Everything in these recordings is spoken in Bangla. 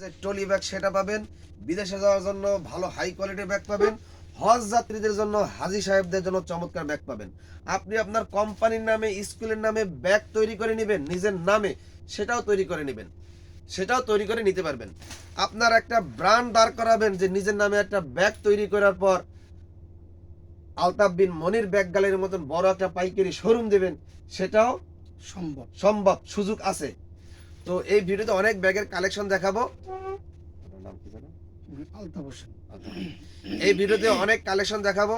যে ট্রলি ব্যাগ সেটা পাবেন বিদেশে যাওয়ার জন্য ভালো হাই কোয়ালিটির ব্যাগ পাবেন হজ যাত্রীদের জন্য হাজি সাহেবদের জন্য চমৎকার ব্যাগ পাবেন। আপনি আপনার কোম্পানির নামে স্কুলের নামে ব্যাগ তৈরি করে নেবেন নিজের নামে সেটাও তৈরি করে নেবেন সেটাও তৈরি করে নিতে পারবেন। আপনার একটা ব্র্যান্ড দাঁড় করাবেন যে নিজের নামে একটা ব্যাগ তৈরি করার পর আলতাফ বিন মনির ব্যাগ গ্যালারির মতন বড় একটা পাইকারি শোরুম দেবেন সেটাও সম্ভব। সম্ভব সুযোগ আছে। তো এই ভিডিওতে অনেক ব্যাগের কালেকশন দেখাবো। নাম কি জানো? আলতা হোসেন এই ভিডিওতে অনেক কালেকশন দেখাবো।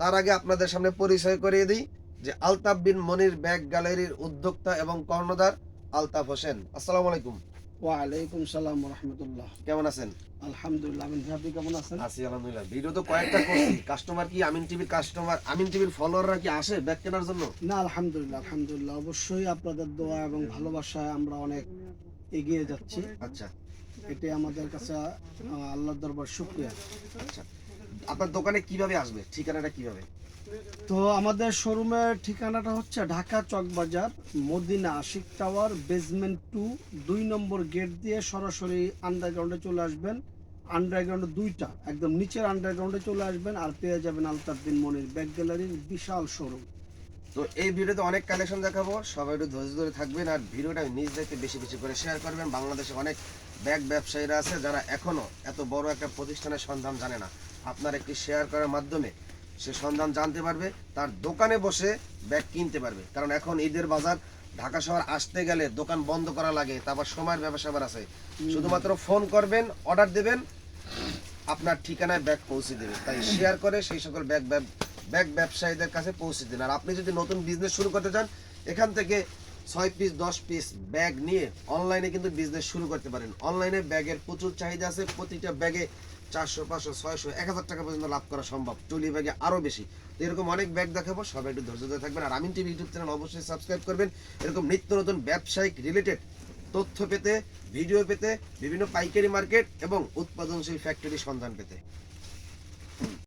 তার আগে আপনাদের সামনে পরিচয় করিয়ে দিই যে আলতাফ বিন মনির ব্যাগ গ্যালারির উদ্যোক্তা এবং কর্ণধার আলতাফ হোসেন। আসসালামু আলাইকুম। ওয়ালাইকুম সালাম রহমতুল্লাহ কেমন আছেন? আলহামদুলিল্লাহ আমিন। ভাই, আপনি কেমন আছেন? আছি আলহামদুলিল্লাহ। ভিডিও তো কয়েকটা করছি। কাস্টমার কি আমিন টিভির কাস্টমার আমিন টিভির ফলোয়াররা কি আসে ব্যাগ কেনার জন্য? না আলহামদুলিল্লাহ আলহামদুলিল্লাহ। অবশ্যই আপনাদের দোয়া এবং ভালোবাসায় আমরা অনেক এগিয়ে যাচ্ছি। আচ্ছা। এটাই আমাদের কাছে আল্লাহর দরবার শুক্রিয়া। আচ্ছা। আপনার দোকানে কীভাবে আসবে? ঠিকানাটা কীভাবে? তো আমাদের শোরুমের ঠিকানাটা হচ্ছে Dhaka Chawkbazar, Madina Ashiq tower basement two দুই নম্বর গেট দিয়ে সরাসরি আন্ডারগ্রাউন্ডে চলে আসবেন। আন্ডারগ্রাউন্ড দুইটা, একদম নিচের আন্ডারগ্রাউন্ডে চলে আসবেন আর পেয়ে যাবেন আলতার দিন মনির ব্যাক গ্যালারির বিশাল শোরুম তো এই ভিডিওতে অনেক কালেকশন দেখাবো। সবাই একটু ধৈর্য ধরে থাকবেন আর ভিডিওটা নিজ দায়িত্বে বেশি বেশি করে শেয়ার করবেন। বাংলাদেশে অনেক ব্যাগ ব্যবসায়ীরা আছে যারা এখনও এত বড় একটা প্রতিষ্ঠানের সন্ধান জানে না। আপনার একটি শেয়ার করার মাধ্যমে সে সন্ধান জানতে পারবে, তার দোকানে বসে ব্যাগ কিনতে পারবে। কারণ এখন ঈদের বাজার, ঢাকা শহর আসতে গেলে দোকান বন্ধ করা লাগে, তারপর সময়ের ব্যবসা আছে। শুধুমাত্র ফোন করবেন অর্ডার দেবেন, আপনার ঠিকানায় ব্যাগ পৌঁছে দেবে। তাই শেয়ার করে সেই সকল ব্যাগ ব্যাগ ব্যবসায়ীদের কাছে পৌঁছে দিন আর আপনি যদি নতুন বিজনেস শুরু করতে চান, এখান থেকে ছয় পিস দশ পিস ব্যাগ নিয়ে অনলাইনে কিন্তু বিজনেস শুরু করতে পারেন। অনলাইনে ব্যাগের প্রচুর চাহিদা আছে। প্রতিটা ব্যাগে চারশো, পাঁচশো, ছয়শো, এক হাজার টাকা পর্যন্ত লাভ করা সম্ভব। টলি ব্যাগে আরও বেশি। তো এরকম অনেক ব্যাগ দেখাবো, সবাই একটু ধৈর্য ধরে থাকবেন। আর আমিন টিভি ইউটিউব চ্যানেল অবশ্যই সাবস্ক্রাইব করবেন। এরকম নিত্য নতুন ব্যবসায়িক রিলেটেড তথ্য পেতে ভিডিও পেতে, বিভিন্ন পাইকারি মার্কেট এবং উৎপাদনশীল ফ্যাক্টরি সন্ধান পেতে।